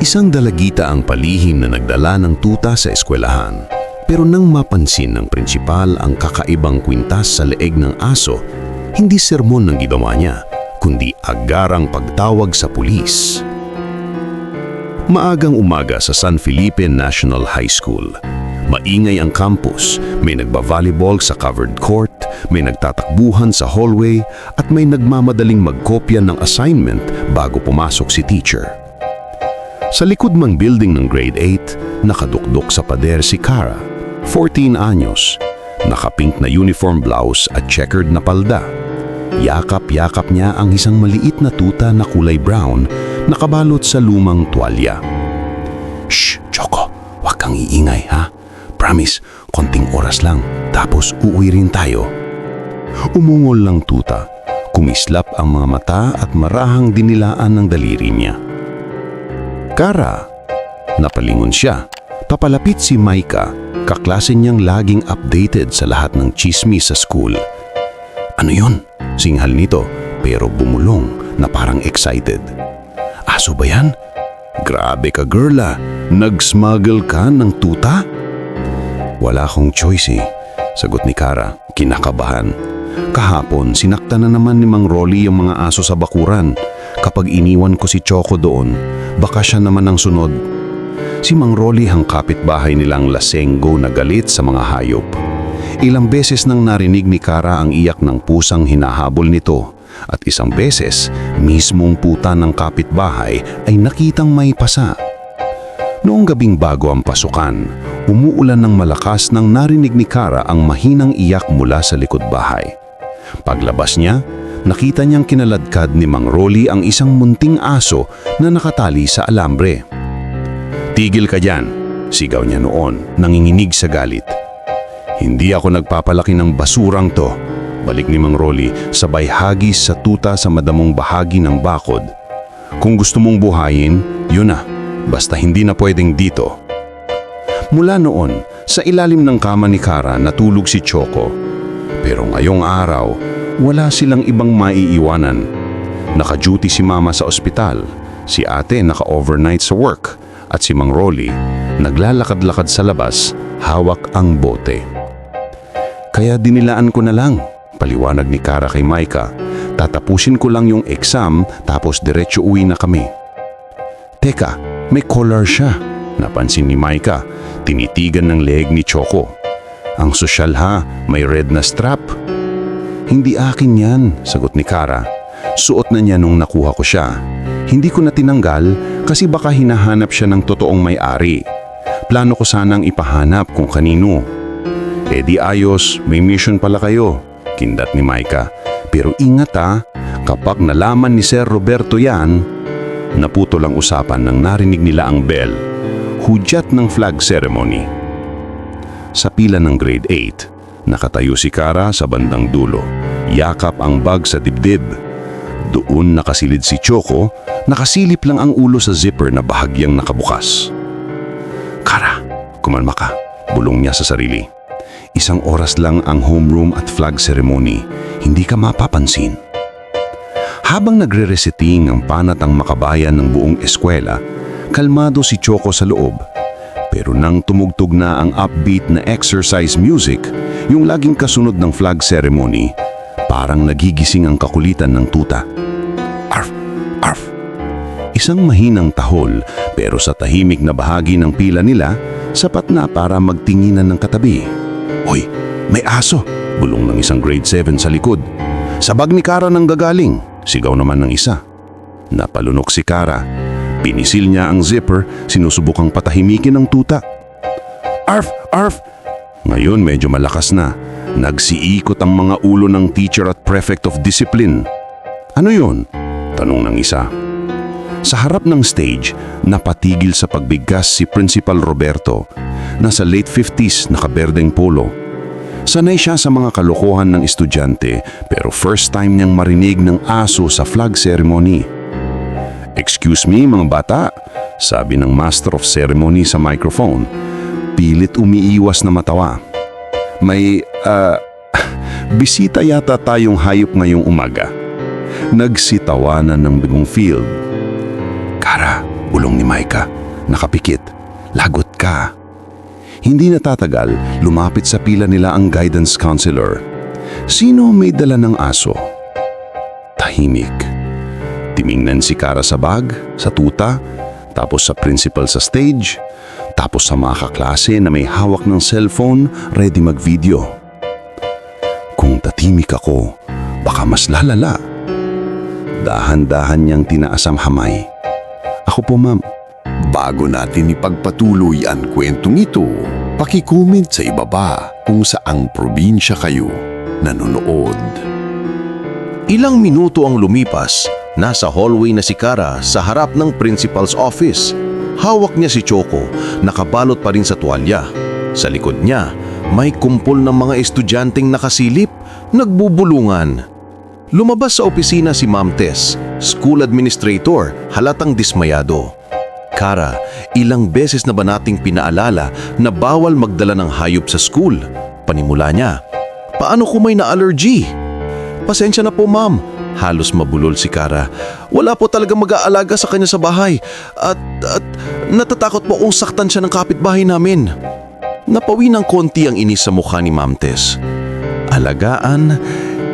Isang dalagita ang palihim na nagdala ng tuta sa eskwelahan. Pero nang mapansin ng prinsipal ang kakaibang kwintas sa leeg ng aso, hindi sermon ng ginawa niya, kundi agarang pagtawag sa pulis. Maagang umaga sa San Felipe National High School. Maingay ang campus, may nagba-volleyball sa covered court, may nagtatakbuhan sa hallway, at may nagmamadaling magkopya ng assignment bago pumasok si teacher. Sa likod mang building ng grade 8, nakadukdok sa pader si Cara, 14 anyos, nakapink na uniform blouse at checkered na palda. Yakap-yakap niya ang isang maliit na tuta na kulay brown nakabalot sa lumang tuwalya. Shh, Choco, huwag kang iingay ha. Promise, konting oras lang, tapos uuwi rin tayo. Umungol lang tuta, kumislap ang mga mata at marahang dinilaan ng daliri niya. Kara, napalingon siya. Papalapit si Maika, kaklase niyang laging updated sa lahat ng chismis sa school. Ano yon? Singhal nito, pero bumulong na parang excited. Aso ba yan? Grabe ka girla, nag-smuggle ka ng tuta? Wala akong choice eh, sagot ni Kara, kinakabahan. Kahapon, sinakta na naman ni Mang Rolly yung mga aso sa bakuran. Kapag iniwan ko si Choco doon, baka siya naman ang sunod. Si Mang Rolly ang kapitbahay nilang lasenggo na galit sa mga hayop. Ilang beses nang narinig ni Kara ang iyak ng pusang hinahabol nito at isang beses, mismong puta ng kapitbahay ay nakitang may pasa. Noong gabing bago ang pasukan, umuulan ng malakas nang narinig ni Kara ang mahinang iyak mula sa likod bahay. Paglabas niya, nakita niyang kinaladkad ni Mang Rolly ang isang munting aso na nakatali sa alambre. Tigil ka dyan, sigaw niya noon, nanginginig sa galit. Hindi ako nagpapalaki ng basurang to, balik ni Mang Rolly sabay hagis sa tuta sa madamong bahagi ng bakod. Kung gusto mong buhayin, yun na, basta hindi na pwedeng dito. Mula noon, sa ilalim ng kama ni Kara natulog si Choco. Pero ngayong araw, wala silang ibang maiiwanan. Naka-duty si Mama sa ospital, si ate naka-overnight sa work, at si Mang Rolly naglalakad-lakad sa labas, hawak ang bote. Kaya dinilaan ko na lang, paliwanag ni Kara kay Maika. Tatapusin ko lang yung exam tapos diretso uwi na kami. Teka, may collar siya. Napansin ni Maika, tinitigan ng leeg ni Choco. Ang sosyal ha, may red na strap. Hindi akin yan, sagot ni Kara. Suot na niya nung nakuha ko siya. Hindi ko na tinanggal kasi baka hinahanap siya ng totoong may-ari. Plano ko sanang ipahanap kung kanino. E di ayos, may mission pala kayo, kindat ni Maika. Pero ingat ha, kapag nalaman ni Sir Roberto yan, naputo lang usapan nang narinig nila ang bell. Hudyat ng flag ceremony. Sa pila ng grade 8, nakatayo si Kara sa bandang dulo. Yakap ang bag sa dibdib. Doon nakasilid si Choco, nakasilip lang ang ulo sa zipper na bahagyang nakabukas. Kara, kumalma ka, bulong niya sa sarili. Isang oras lang ang homeroom at flag ceremony, hindi ka mapapansin. Habang nagre-reciting ang panatang makabayan ng buong eskwela, kalmado si Choco sa loob. Pero nang tumugtog na ang upbeat na exercise music, yung laging kasunod ng flag ceremony, parang nagigising ang kakulitan ng tuta. Arf! Arf! Isang mahinang tahol pero sa tahimik na bahagi ng pila nila, sapat na para magtinginan ng katabi. Hoy, may aso! Bulong ng isang grade 7 sa likod. Sa bag ni Kara nang gagaling, sigaw naman ng isa. Napalunok si Kara. Pinisil niya ang zipper, sinusubukang patahimikin ng tuta. Arf! Arf! Ngayon medyo malakas na. Nagsiikot ang mga ulo ng teacher at prefect of discipline. Ano yun? Tanong ng isa. Sa harap ng stage, napatigil sa pagbigkas si Principal Roberto. Nasa late 50s, nakaberdeng polo. Sanay siya sa mga kalokohan ng estudyante pero first time niyang marinig ng aso sa flag ceremony. Excuse me mga bata, sabi ng Master of Ceremony sa microphone. Pilit umiiwas na matawa. May, ah, bisita yata tayong hayop ngayong umaga. Nagsitawanan ng bigong field. Kara, bulong ni Jamaica. Nakapikit. Lagot ka. Hindi natatagal, lumapit sa pila nila ang guidance counselor. Sino may dala ng aso? Tahimik. Timingnan si Kara sa bag, sa tuta, tapos sa principal sa stage, tapos sa mga kaklase na may hawak ng cellphone, ready mag-video. Kung tatimik ako, baka mas lalala. Dahan-dahan niyang tinaas ang hamay. Ako po ma'am. Bago natin ipagpatuloy ang kwentong ito, pakicomment sa ibaba kung saang probinsya kayo nanonood. Ilang minuto ang lumipas, nasa hallway na si Kara sa harap ng principal's office. Hawak niya si Choco, nakabalot pa rin sa tuwalya. Sa likod niya, may kumpol ng mga estudyanteng nakasilip, nagbubulungan. Lumabas sa opisina si Ma'am Tess, school administrator, halatang dismayado. Kara, ilang beses na ba nating pinaalala na bawal magdala ng hayop sa school? Panimula niya. Paano kung may na-allergy? Pasensya na po ma'am. Halos mabulol si Kara. Wala po talaga mag-aalaga sa kanya sa bahay. At, at natatakot po kung saktan siya ng kapitbahay namin. Napawi ng konti ang inis sa mukha ni Ma'am Tess. Alagaan?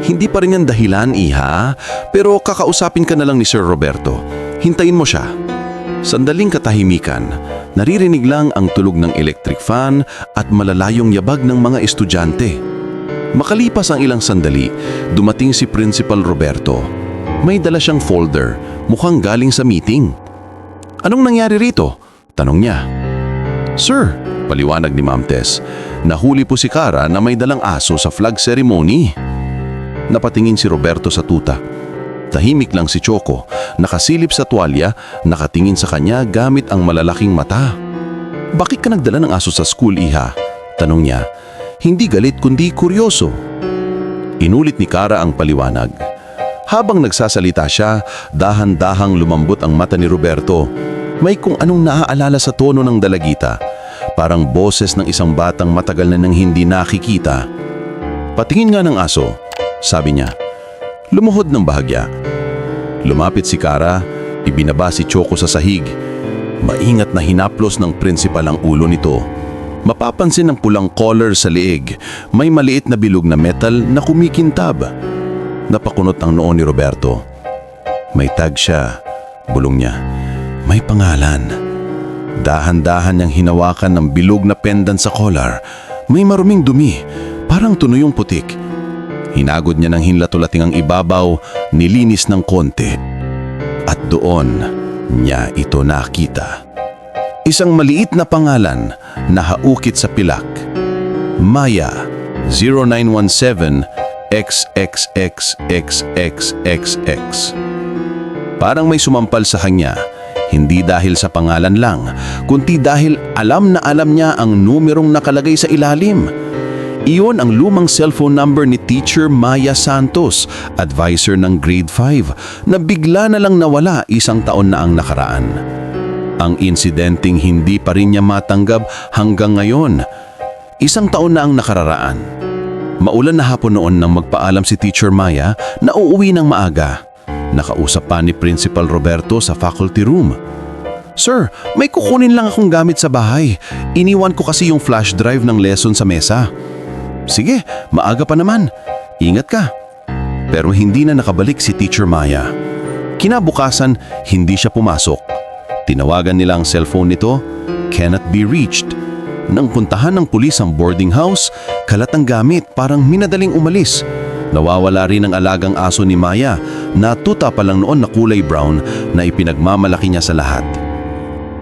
Hindi pa rin yan dahilan, iha. Pero kakausapin ka na lang ni Sir Roberto. Hintayin mo siya. Sandaling katahimikan, naririnig lang ang tulog ng electric fan at malalayong yabag ng mga estudyante. Makalipas ang ilang sandali, dumating si Principal Roberto. May dala siyang folder, mukhang galing sa meeting. Anong nangyari rito? Tanong niya. Sir, paliwanag ni Ma'am Tess, nahuli po si Kara na may dalang aso sa flag ceremony. Napatingin si Roberto sa tuta. Tahimik lang si Choco, nakasilip sa tuwalya, nakatingin sa kanya gamit ang malalaking mata. Bakit ka nagdala ng aso sa school, Iha? Tanong niya. Hindi galit kundi kuryoso. Inulit ni Kara ang paliwanag. Habang nagsasalita siya, dahan-dahang lumambot ang mata ni Roberto. May kung anong naaalala sa tono ng dalagita. Parang boses ng isang batang matagal na nang hindi nakikita. Patingin nga ng aso, sabi niya. Lumuhod ng bahagya. Lumapit si Kara, ibinaba si Choco sa sahig. Maingat na hinaplos ng prinsipal ang ulo nito. Mapapansin ang pulang collar sa liig. May maliit na bilog na metal na kumikintab. Napakunot ang noo ni Roberto. May tag siya, bulong niya. May pangalan. Dahan-dahan niyang hinawakan ng bilog na pendant sa collar. May maruming dumi, parang tunuyong putik. Hinagod niya ng hinlatulating ang ibabaw, nilinis ng konti. At doon niya ito nakita. Isang maliit na pangalan na haukit sa pilak. Maya 0917 XXXXXXX. Parang may sumampal sa kanya, hindi dahil sa pangalan lang, kundi dahil alam na alam niya ang numerong nakalagay sa ilalim. Iyon ang lumang cellphone number ni Teacher Maya Santos, advisor ng grade 5, na bigla na lang nawala isang taon na ang nakaraan. Ang insidenteng hindi pa rin niya matanggap hanggang ngayon. Isang taon na ang nakararaan. Maulan na hapon noon nang magpaalam si Teacher Maya na uuwi ng maaga. Nakausap pa ni Principal Roberto sa faculty room. Sir, may kukunin lang akong gamit sa bahay. Iniwan ko kasi yung flash drive ng lesson sa mesa. Sige, maaga pa naman. Ingat ka. Pero hindi na nakabalik si Teacher Maya. Kinabukasan, hindi siya pumasok. Tinawagan nila ang cellphone nito, cannot be reached. Nang puntahan ng pulis ang boarding house, kalat ang gamit parang minadaling umalis. Nawawala rin ang alagang aso ni Maya na tuta pa lang noon na kulay brown na ipinagmamalaki niya sa lahat.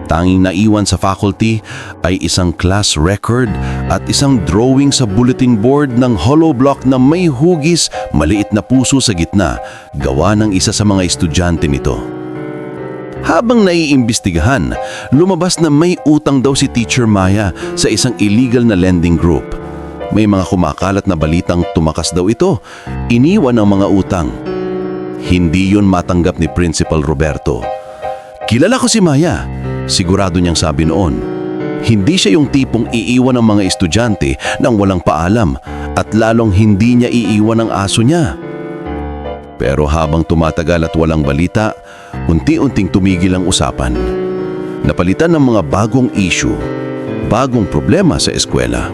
Tanging naiwan sa faculty ay isang class record at isang drawing sa bulletin board ng hollow block na may hugis, maliit na puso sa gitna, gawa ng isa sa mga estudyante nito. Habang naiimbestigahan, lumabas na may utang daw si Teacher Maya sa isang illegal na lending group. May mga kumakalat na balitang tumakas daw ito, iniwan ang mga utang. Hindi yun matanggap ni Principal Roberto. Kilala ko si Maya, sigurado niyang sabi noon. Hindi siya yung tipong iiwan ng mga estudyante nang walang paalam at lalong hindi niya iiwan ang aso niya. Pero habang tumatagal at walang balita, unti-unting tumigil ang usapan. Napalitan ng mga bagong issue, bagong problema sa eskwela.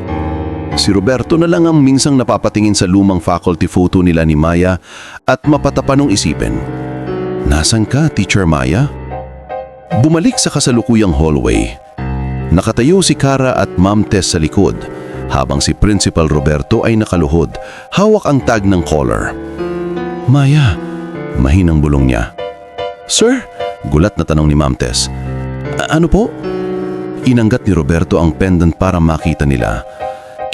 Si Roberto na lang ang minsang napapatingin sa lumang faculty photo nila ni Maya at mapatapanong isipin. Nasaan ka, Teacher Maya? Bumalik sa kasalukuyang hallway. Nakatayo si Kara at Ma'am Tess sa likod, habang si Principal Roberto ay nakaluhod, hawak ang tag ng collar. Maya, mahinang bulong niya. Sir? Gulat na tanong ni Ma'am Tess. "A- ano po? Inanggat ni Roberto ang pendant para makita nila.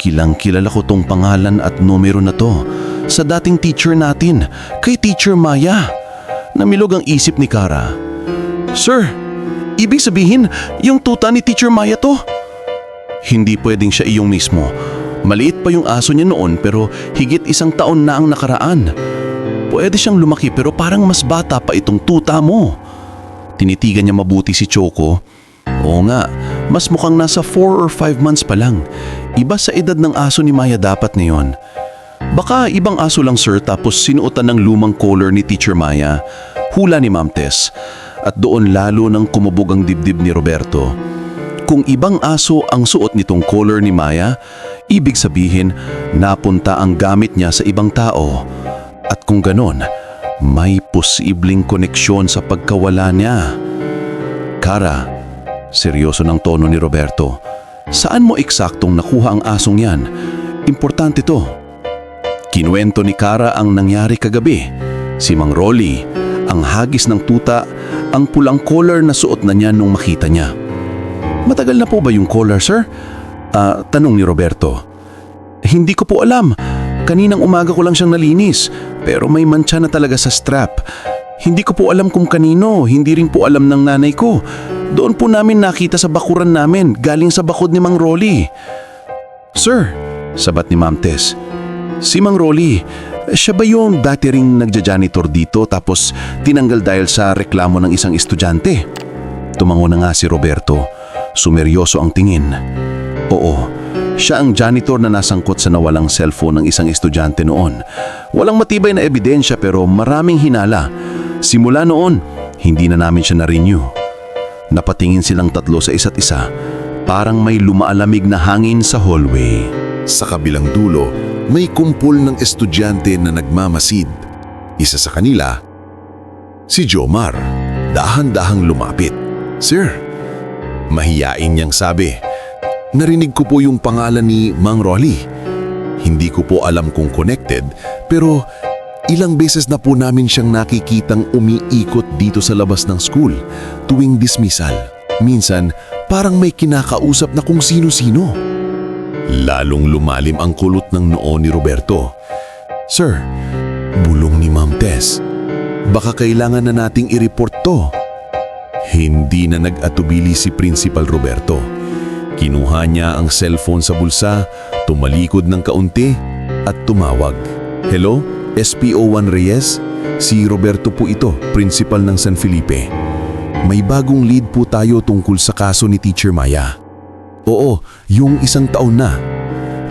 Kilang kilala ko tong pangalan at numero na to sa dating teacher natin, kay Teacher Maya. Namilog ang isip ni Kara. Sir, ibig sabihin, yung tuta ni Teacher Maya to? Hindi pwedeng siya iyong mismo. Maliit pa yung aso niya noon pero higit isang taon na ang nakaraan. Pwede siyang lumaki pero parang mas bata pa itong tuta mo. Tinitigan niya mabuti si Choco. Oo nga, mas mukhang nasa 4 or 5 months pa lang. Iba sa edad ng aso ni Maya dapat ngayon. Baka ibang aso lang sir tapos sinuotan ng lumang collar ni Teacher Maya. Hula ni Ma'am Tess. At doon lalo nang kumubog ang dibdib ni Roberto. Kung ibang aso ang suot nitong collar ni Maya, ibig sabihin napunta ang gamit niya sa ibang tao. At kung ganon, may posibleng koneksyon sa pagkawala niya. Kara, seryoso ng tono ni Roberto. Saan mo eksaktong nakuha ang asong yan? Importante to. Kinuwento ni Kara ang nangyari kagabi. Si Mang Rolly, ang hagis ng tuta, ang pulang collar na suot na niya nung makita niya. Matagal na po ba yung collar, sir? Ah, tanong ni Roberto. Hindi ko po alam. Kaninang umaga ko lang siyang nalinis, pero may mantsa na talaga sa strap. Hindi ko po alam kung kanino, hindi rin po alam ng nanay ko. Doon po namin nakita sa bakuran namin, galing sa bakod ni Mang Rolly. Sir, sabat ni Ma'am Tess, si Mang Rolly, siya ba yung dati ring nagja-janitor dito tapos tinanggal dahil sa reklamo ng isang estudyante? Tumango na nga si Roberto. Sumeryoso ang tingin. Oo, siya ang janitor na nasangkot sa nawalang cellphone ng isang estudyante noon. Walang matibay na ebidensya pero maraming hinala. Simula noon, hindi na namin siya na-renew. Napatingin silang tatlo sa isa't isa, parang may lumaalamig na hangin sa hallway. Sa kabilang dulo, may kumpol ng estudyante na nagmamasid. Isa sa kanila, si Jomar, dahan-dahang lumapit. Sir, mahiyain niyang sabi, narinig ko po yung pangalan ni Mang Rolly. Hindi ko po alam kung connected, pero ilang beses na po namin siyang nakikitang umiikot dito sa labas ng school tuwing dismissal. Minsan, parang may kinakausap na kung sino-sino. Lalong lumalim ang kulot ng noo ni Roberto. Sir, bulong ni Ma'am Tess. Baka kailangan na nating i-report to. Hindi na nag-atubili si Principal Roberto. Kinuha niya ang cellphone sa bulsa, tumalikod ng kaunti at tumawag. Hello, SPO1 Reyes? Si Roberto po ito, principal ng San Felipe. May bagong lead po tayo tungkol sa kaso ni Teacher Maya. Oo, yung isang taon na.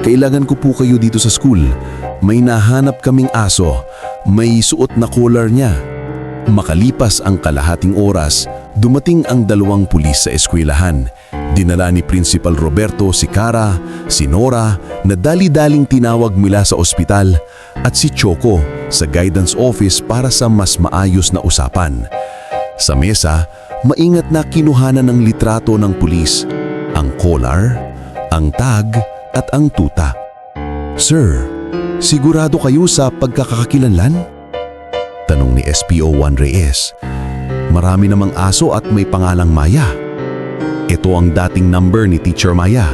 Kailangan ko po kayo dito sa school. May nahanap kaming aso. May suot na collar niya. Makalipas ang kalahating oras, dumating ang dalawang pulis sa eskwelahan. Dinala ni Principal Roberto si Cara, si Nora, na dali-daling tinawag mula sa ospital, at si Choco sa guidance office para sa mas maayos na usapan. Sa mesa, maingat na kinuhanan ng litrato ng pulis, ang collar, ang tag at ang tuta. Sir, sigurado kayo sa pagkakakilanlan? Tanong ni SPO1 Reyes. Marami namang aso at may pangalang Maya. Ito ang dating number ni Teacher Maya.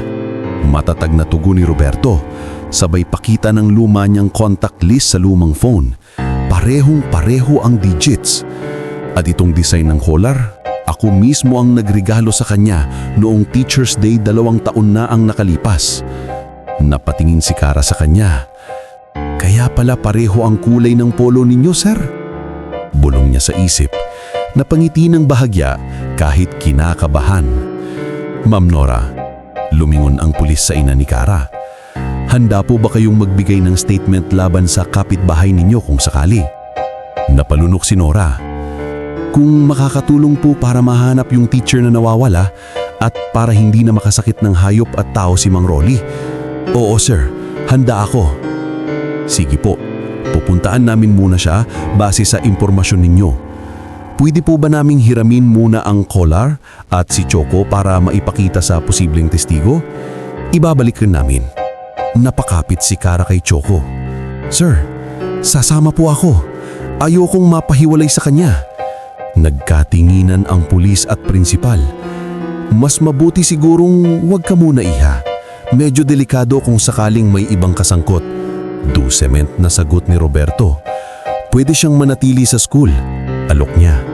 Matatag na tugon ni Roberto. Sabay pakita ng luma niyang contact list sa lumang phone. Parehong pareho ang digits. At itong design ng collar, ako mismo ang nagregalo sa kanya noong Teacher's Day dalawang taon na ang nakalipas. Napatingin si Kara sa kanya. Kaya pala pareho ang kulay ng polo ninyo, sir. Bulong niya sa isip. Napangiti ng bahagya kahit kinakabahan. Ma'am Nora, lumingon ang pulis sa ina ni Kara. Handa po ba kayong magbigay ng statement laban sa kapitbahay ninyo kung sakali? Napalunok si Nora. Kung makakatulong po para mahanap yung teacher na nawawala at para hindi na makasakit ng hayop at tao si Mang Rolly. Oo sir, handa ako. Sige po, pupuntaan namin muna siya base sa impormasyon ninyo. Pwede po ba naming hiramin muna ang collar at si Choco para maipakita sa posibleng testigo? Ibabalik rin namin. Napakapit si Kara kay Choco. Sir, sasama po ako. Ayokong mapahiwalay sa kanya. Nagkatinginan ang pulis at prinsipal. Mas mabuti sigurong wag ka muna iha. Medyo delikado kung sakaling may ibang kasangkot. Dusement na sagot ni Roberto. Pwede siyang manatili sa school. Alok niya.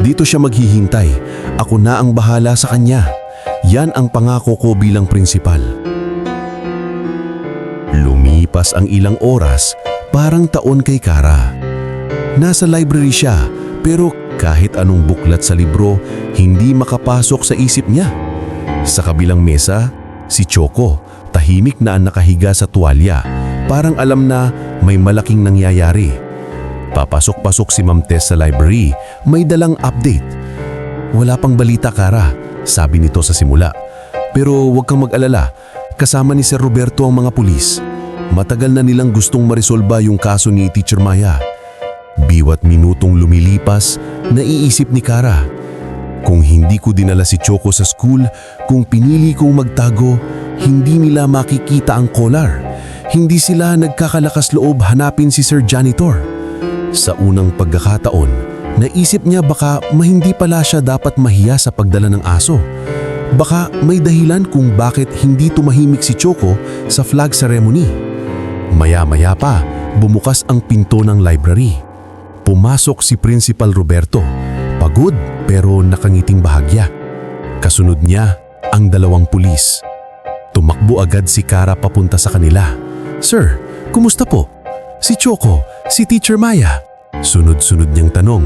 Dito siya maghihintay. Ako na ang bahala sa kanya. Yan ang pangako ko bilang prinsipal. Lumipas ang ilang oras, parang taon kay Kara. Nasa library siya, pero kahit anong buklat sa libro, hindi makapasok sa isip niya. Sa kabilang mesa, si Choco, tahimik na ang nakahiga sa tuwalya, parang alam na may malaking nangyayari. Papasok-pasok si Ma'am Tess sa library, may dalang update. Wala pang balita, Kara, sabi nito sa simula. Pero huwag kang mag-alala, kasama ni Sir Roberto ang mga pulis. Matagal na nilang gustong marisolba yung kaso ni Teacher Maya. Biwat minutong lumilipas, naiisip ni Kara. Kung hindi ko dinala si Choco sa school, kung pinili kong magtago, hindi nila makikita ang collar. Hindi sila nagkakalakas loob hanapin si Sir Janitor. Sa unang pagkakataon, naisip niya baka mahindi pala siya dapat mahiya sa pagdala ng aso. Baka may dahilan kung bakit hindi tumahimik si Choco sa flag ceremony. Maya-maya pa, bumukas ang pinto ng library. Pumasok si Principal Roberto, pagod pero nakangiting bahagya. Kasunod niya ang dalawang pulis. Tumakbo agad si Kara papunta sa kanila. Sir, kumusta po? Si Choco, si Teacher Maya. Sunod-sunod niyang tanong.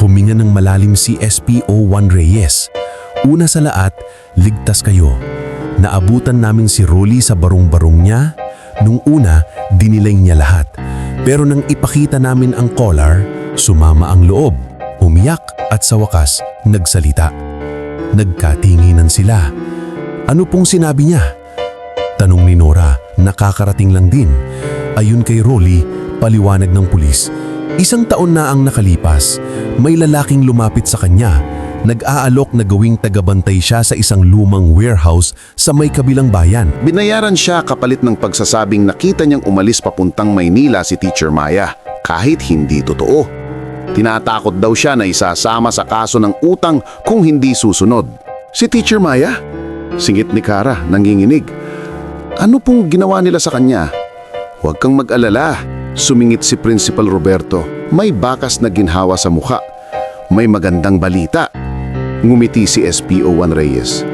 Huminga ng malalim si SPO1 Reyes. Una sa lahat, ligtas kayo. Naabutan namin si Rolly sa barong-barong niya. Nung una, diniling niya lahat. Pero nang ipakita namin ang collar, sumama ang loob, umiyak at sa wakas, nagsalita. Nagkatinginan sila. Ano pong sinabi niya? Tanong ni Nora, nakakarating lang din. Ayon kay Rolly, paliwanag ng pulis. Isang taon na ang nakalipas, may lalaking lumapit sa kanya. Nag-aalok na gawing tagabantay siya sa isang lumang warehouse sa may kabilang bayan. Binayaran siya kapalit ng pagsasabing nakita niyang umalis papuntang Maynila si Teacher Maya kahit hindi totoo. Tinatakot daw siya na isasama sa kaso ng utang kung hindi susunod. Si Teacher Maya? Singit ni Kara, nanginginig. Ano pong ginawa nila sa kanya? Huwag kang mag-alala, sumingit si Principal Roberto. May bakas na ginhawa sa mukha. May magandang balita. Ngumiti si SPO1 Reyes.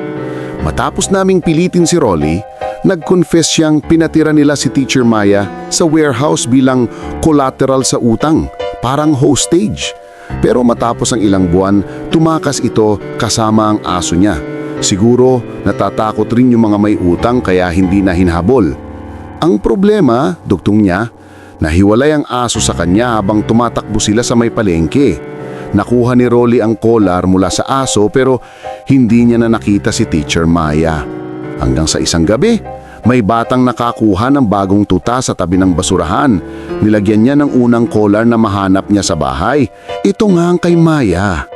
Matapos naming pilitin si Rolly, nag-confess siyang pinatira nila si Teacher Maya sa warehouse bilang collateral sa utang, parang hostage. Pero matapos ang ilang buwan, tumakas ito kasama ang aso niya. Siguro natatakot rin yung mga may utang kaya hindi na hinhabol. Ang problema, dugtong niya, nahiwalay ang aso sa kanya habang tumatakbo sila sa may palengke. Nakuha ni Rolly ang collar mula sa aso pero hindi niya na nakita si Teacher Maya. Hanggang sa isang gabi, may batang nakakuha ng bagong tuta sa tabi ng basurahan. Nilagyan niya ng unang collar na mahanap niya sa bahay. Ito nga ang kay Maya.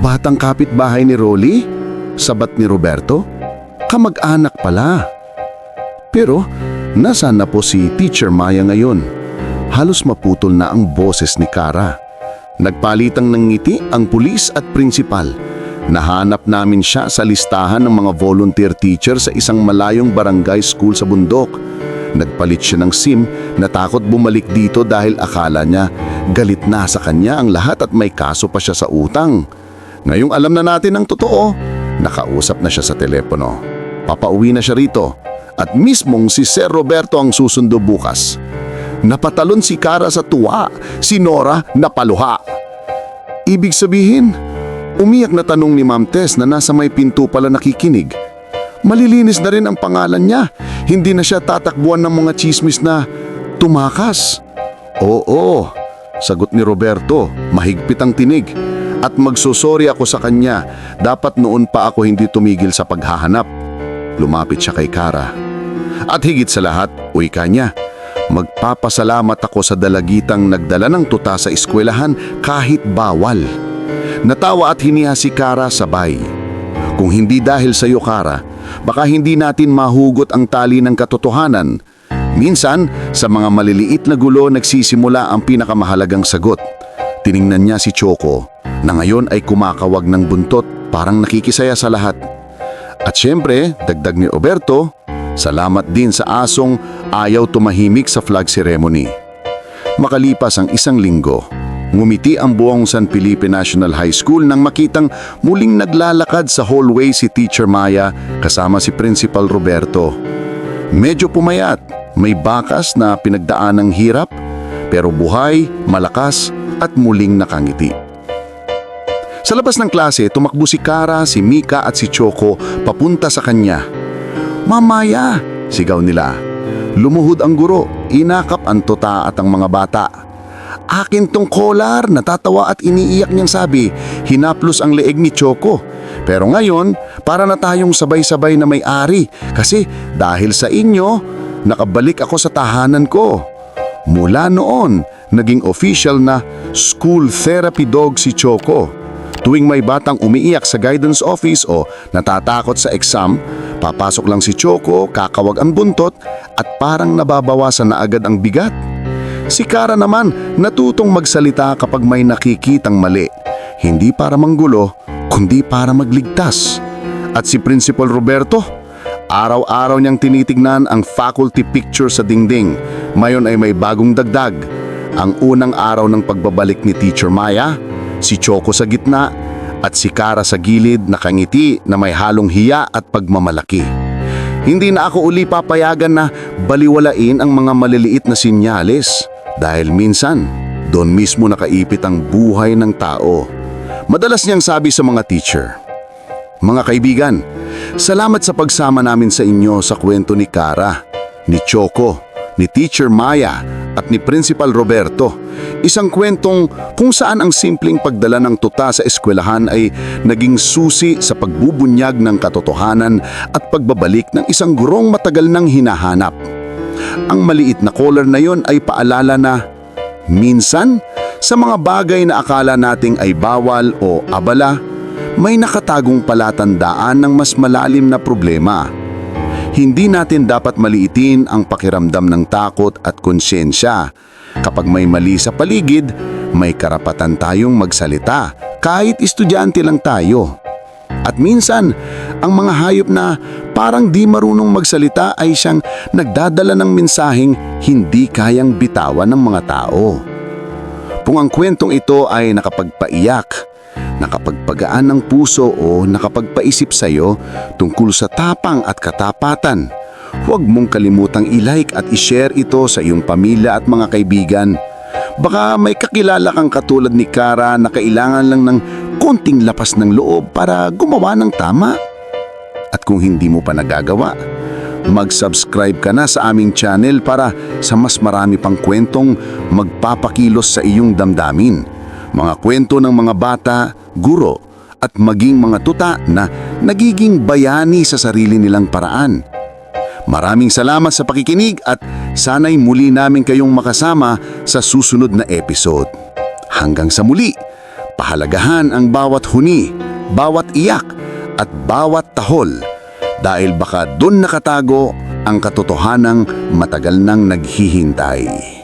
Batang kapitbahay ni Rolly? Sabat ni Roberto? Kamag-anak pala. Pero, nasaan na po si Teacher Maya ngayon? Halos maputol na ang boses ni Kara. Nagpalitang ng ngiti ang pulis at prinsipal. Nahanap namin siya sa listahan ng mga volunteer teacher sa isang malayong barangay school sa bundok. Nagpalit siya ng SIM, natakot bumalik dito dahil akala niya galit na sa kanya ang lahat at may kaso pa siya sa utang. Ngayong alam na natin ang totoo, nakausap na siya sa telepono. Papauwi na siya rito at mismong si Sir Roberto ang susundo bukas. Napatalon si Kara sa tuwa, si Nora napaluha. Ibig sabihin, umiyak na tanong ni Ma'am Tess na nasa may pinto pala nakikinig. Malilinis na rin ang pangalan niya. Hindi na siya tatakbuhan ng mga chismis na tumakas. Oo, sagot ni Roberto, mahigpit ang tinig. At magsusori ako sa kanya. Dapat noon pa ako hindi tumigil sa paghahanap. Lumapit siya kay Kara. At higit sa lahat, wika niya. Magpapasalamat ako sa dalagitang nagdala ng tuta sa eskwelahan kahit bawal. Natawa at hiniha si Kara sabay. Kung hindi dahil sa iyo, Kara, baka hindi natin mahugot ang tali ng katotohanan. Minsan, sa mga maliliit na gulo nagsisimula ang pinakamahalagang sagot. Tiningnan niya si Choco na ngayon ay kumakawag ng buntot parang nakikisaya sa lahat. At syempre, dagdag ni Oberto, salamat din sa asong ayaw tumahimik sa flag ceremony. Makalipas ang isang linggo, ngumiti ang buong San Felipe National High School nang makitang muling naglalakad sa hallway si Teacher Maya kasama si Principal Roberto. Medyo pumayat, may bakas na pinagdaan ng hirap, pero buhay, malakas at muling nakangiti. Sa labas ng klase, tumakbo si Kara, si Mika at si Choco papunta sa kanya. Mamaya! Sigaw nila. Lumuhod ang guro, inakap ang tuta at ang mga bata. Akin tong kolar, natatawa at iniiyak niyang sabi, hinaplos ang leeg ni Choco. Pero ngayon, para na tayong sabay-sabay na may-ari kasi dahil sa inyo, nakabalik ako sa tahanan ko. Mula noon, naging official na school therapy dog si Choco. Tuwing may batang umiiyak sa guidance office o natatakot sa exam, papasok lang si Choco, kakawag ang buntot at parang nababawasan na agad ang bigat. Si Kara naman natutong magsalita kapag may nakikitang mali, hindi para manggulo, kundi para magligtas. At si Principal Roberto, araw-araw niyang tinitignan ang faculty picture sa dingding. Mayon ay may bagong dagdag. Ang unang araw ng pagbabalik ni Teacher Maya, si Choco sa gitna at si Kara sa gilid nakangiti na may halong hiya at pagmamalaki. Hindi na ako uli papayagan na baliwalain ang mga maliliit na sinyales dahil minsan doon mismo nakaipit ang buhay ng tao. Madalas niyang sabi sa mga teacher, Mga kaibigan, salamat sa pagsama namin sa inyo sa kwento ni Kara, ni Choco, ni Teacher Maya at ni Principal Roberto. Isang kwentong kung saan ang simpleng pagdala ng tuta sa eskwelahan ay naging susi sa pagbubunyag ng katotohanan at pagbabalik ng isang gurong matagal nang hinahanap. Ang maliit na collar na yon ay paalala na minsan sa mga bagay na akala nating ay bawal o abala, may nakatagong palatandaan ng mas malalim na problema. Hindi natin dapat maliitin ang pakiramdam ng takot at konsyensya. Kapag may mali sa paligid, may karapatan tayong magsalita kahit estudyante lang tayo. At minsan, ang mga hayop na parang di marunong magsalita ay siyang nagdadala ng mensaheng hindi kayang bitawan ng mga tao. Kung ang kwentong ito ay nakapagpaiyak, nakapagpagaan ng puso o nakapagpaisip sa iyo tungkol sa tapang at katapatan, huwag mong kalimutang i-like at i-share ito sa iyong pamilya at mga kaibigan. Baka may kakilala kang katulad ni Kara na kailangan lang ng konting lapas ng loob para gumawa ng tama. At kung hindi mo pa nagagawa, mag-subscribe ka na sa aming channel para sa mas marami pang kwentong magpapakilos sa iyong damdamin. Mga kwento ng mga bata, guro, at maging mga tuta na nagiging bayani sa sarili nilang paraan. Maraming salamat sa pakikinig at sana'y muli namin kayong makasama sa susunod na episode. Hanggang sa muli, pahalagahan ang bawat huni, bawat iyak, at bawat tahol dahil baka doon nakatago ang katotohanang matagal nang naghihintay.